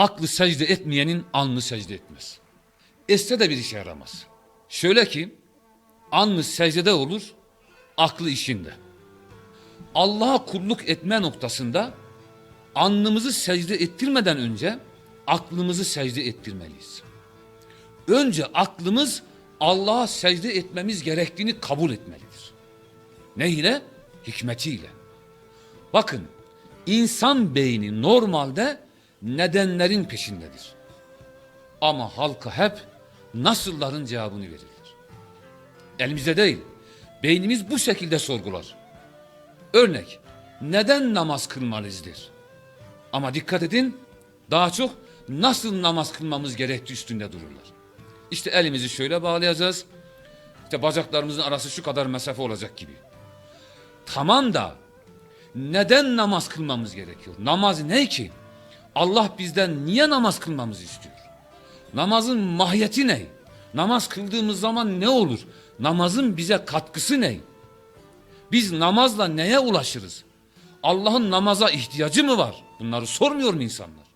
aklı secde etmeyenin alnı secde etmez. Etse de bir işe yaramaz. Şöyle ki alnı secdede olur, aklı işinde. Allah'a kulluk etme noktasında alnımızı secde ettirmeden önce aklımızı secde ettirmeliyiz. Önce aklımız Allah'a secde etmemiz gerektiğini kabul etmelidir. Ne ile? Hikmetiyle. Bakın insan beyni normalde nedenlerin peşindedir. Ama halka hep nasılların cevabını verilir. Elimizde değil. Beynimiz bu şekilde sorgular. Örnek, neden namaz kılmalıyızdır? Ama dikkat edin, daha çok nasıl namaz kılmamız gerektiği üstünde dururlar. İşte elimizi şöyle bağlayacağız. İşte bacaklarımızın arası şu kadar mesafe olacak gibi. Tamam da neden namaz kılmamız gerekiyor? Namaz ne ki? Allah bizden niye namaz kılmamızı istiyor? Namazın mahiyeti ne? Namaz kıldığımız zaman ne olur? Namazın bize katkısı ne? Biz namazla neye ulaşırız? Allah'ın namaza ihtiyacı mı var? Bunları sormuyor mu insanlar?